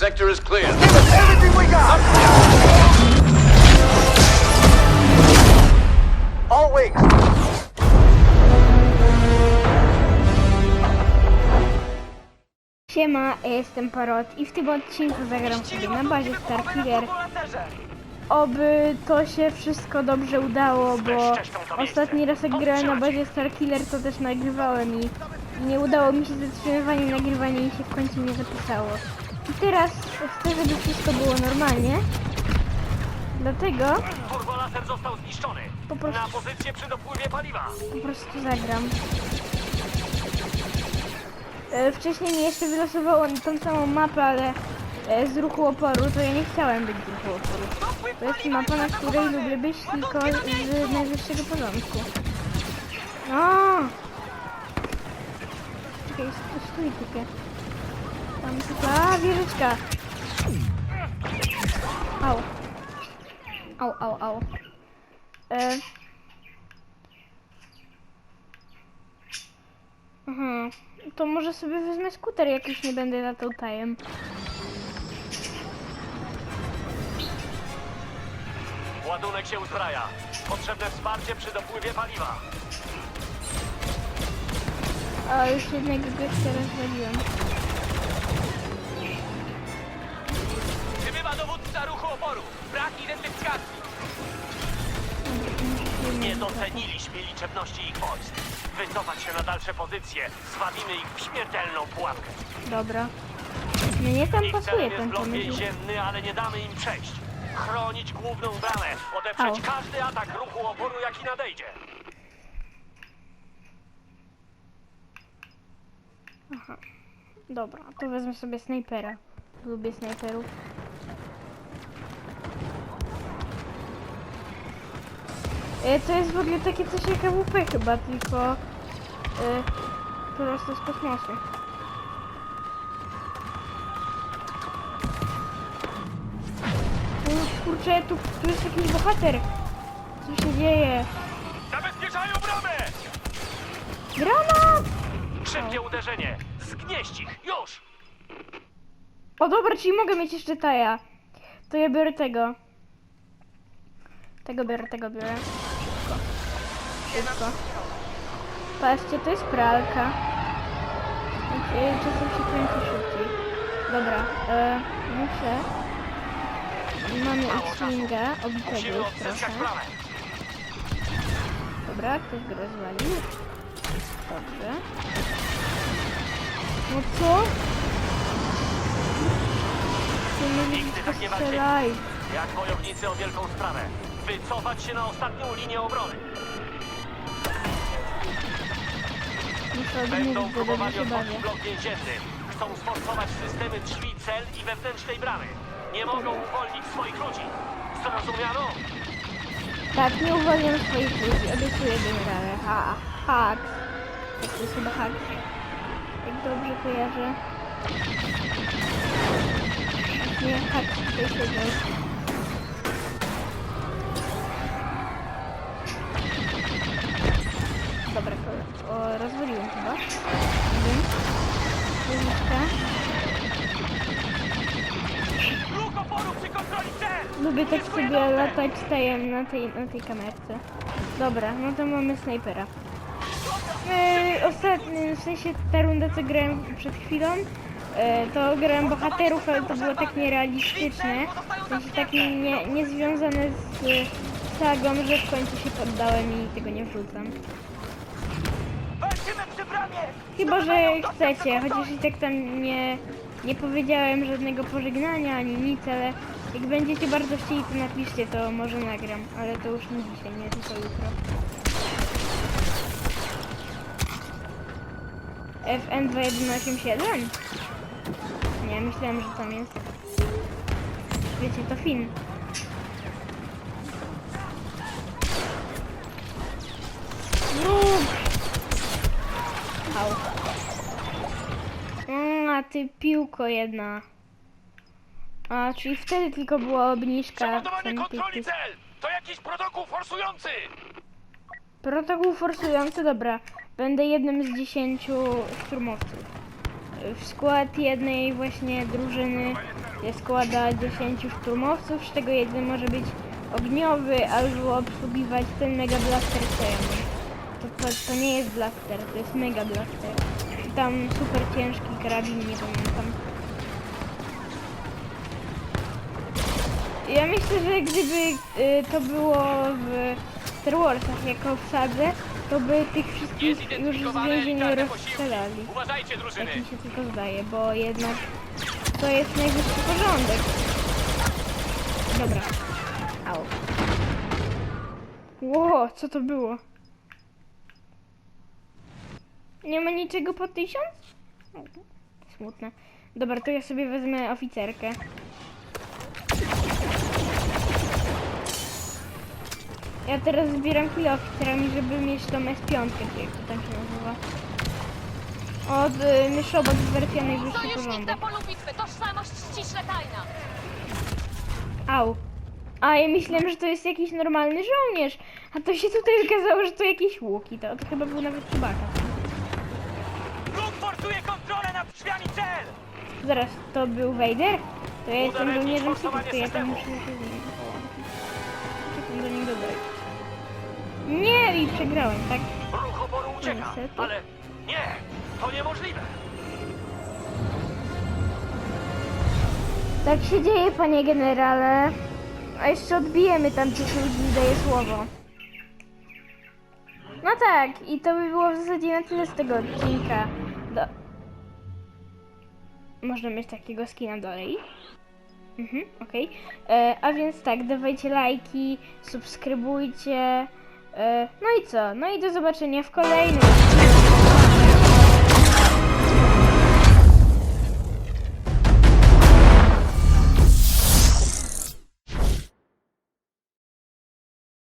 Sector is clear. Everything we got! All wings! Siema, ja jestem Parot i w tym odcinku zagram sobie na bazie Starkiller. Oby to się wszystko dobrze udało, bo ostatni raz jak grałem na bazie Starkiller to też nagrywałem i nie udało mi się z zatrzymywaniem nagrywania i się w końcu nie zapisało. I teraz chcę, żeby wszystko było normalnie. Dlatego Turbolaser został zniszczony. Po prostu- Na pozycję przy dopływie paliwa. po prostu zagram. E, Wcześniej mi jeszcze wylosowało tą samą mapę, ale e, z ruchu oporu, to ja nie chciałem być z ruchu oporu. To jest mapa, na której lubię być tylko z najwyższego porządku. No! Czekaj, st- stój tylko. Tam tylko, a wieżyczka! Au. Au, au, au. E, Aha, to może sobie wezmę skuter, jak już nie będę latał tajem. Ładunek się uzbraja. Potrzebne wsparcie przy dopływie paliwa. A już jednego gościa rozwaliłem. Dowódca ruchu oporu. Brak identyfikacji. Nie doceniliśmy liczebności ich wojsk. Wycofać się na dalsze pozycje. Zwabimy ich w śmiertelną pułapkę. Dobra. Mnie tam Ich pasuje celem jest ten blok pomysł. więzienny, ale nie damy im przejść. Chronić główną bramę. Odeprzeć Au. każdy atak ruchu oporu, jaki nadejdzie. Dobra, to wezmę sobie snajpera. Lubię snajperów. To jest w ogóle takie coś jak AWP chyba, tylko e, prosto z kosmosu. Kurczę, tu, tu jest jakiś bohater. Co się dzieje? Zabezpieczają bramę! Granat! Szybkie uderzenie. Zgnieść ich. Już! O dobra, czyli mogę mieć jeszcze taja. To ja biorę tego. Tego biorę, tego biorę. Szybko. Patrzcie, to jest pralka. Znaczy, Czasem się kręci szybciej. Dobra, e, muszę... Mamy X-Winga, obitego już trochę. Dobra, ktoś go rozwalił. Dobrze. No co? Ty nie Nigdy tak nie walczyli. Jak wojownicy o wielką sprawę. Wycofać się na ostatnią linię obrony. Muszę Będą odmówić, bo dobrze próbowali się bawię. otworzyć blok więzienny. Chcą sforsować systemy drzwi, cel i wewnętrznej bramy. Nie mogą uwolnić swoich ludzi. Zrozumiano? Tak, nie uwolniam swoich ludzi, obiecuję generale. Ha, hak. Tak, to jest chyba hak. Jak dobrze kojarzę. Nie, hak, to jest Lubię tak sobie latać tajem na tej, na tej kamerce. Dobra, no to mamy snajpera. Yy, ostatni, w sensie ta runda co grałem przed chwilą, yy, to grałem bohaterów, ale to było tak nierealistyczne. W sensie tak nie, niezwiązane z sagą, że w końcu się poddałem i tego nie wrzucam. Chyba, że chcecie, chociaż i tak tam nie, nie powiedziałem żadnego pożegnania ani nic, ale jak będziecie bardzo chcieli, to napiszcie, to może nagram, ale to już nie dzisiaj, nie tylko jutro. FN2187? Nie, myślałem, że tam jest. Wiecie, to. Wróg! Au. Mm, a ty piłko jedna. A, czyli wtedy tylko była obniżka. Cen kontroli cel! To jakiś protokół forsujący! Protokół forsujący, dobra. Będę jednym z dziesięciu szturmowców. W skład jednej właśnie drużyny gdzie składa 10 szturmowców, z czego jeden może być ogniowy albo obsługiwać ten mega blaster co ja. To, to, to nie jest blaster, to jest mega blaster. I tam super ciężki karabin, nie pamiętam. Ja myślę, że gdyby y, to było w Star Warsach jako w sadze, to by tych wszystkich już z więzienia rozstrzelali. Uważajcie, drużyny! Tak mi się tylko zdaje, bo jednak to jest najwyższy porządek. Dobra. Au. Ło, co to było? Nie ma niczego po tysiąc? Smutne. Dobra, to ja sobie wezmę oficerkę. Ja teraz zbieram chwilę oficerami, żeby mieć tą S5, czy jak to tam się nazywa. Od y, myszobot wersja najwyższy Sojusznik na porządek. polu bitwy, tożsamość ściśle tajna. Au. A ja myślałem, że to jest jakiś normalny żołnierz. A to się tutaj okazało, że to jakieś łuki. To, to chyba był nawet Chewbacca. Wróg forsuje kontrolę nad drzwiami cel! Zaraz, to był Vader? To ja jestem Udowodnij żołnierzem forsowanie Sithów, to ja tam systemu. muszę się z Nie, i przegrałem, tak? Ruch oporu ucieka, Niestety. ale nie! To niemożliwe! Tak się dzieje, panie generale. A jeszcze odbijemy tam tych ludzi, daję słowo. No tak, i to by było w zasadzie na tyle z tego odcinka. Do... Można mieć takiego skina dalej. Mhm, okej. E, A więc tak, dawajcie lajki, subskrybujcie. E, no i co? No i do zobaczenia w kolejnym.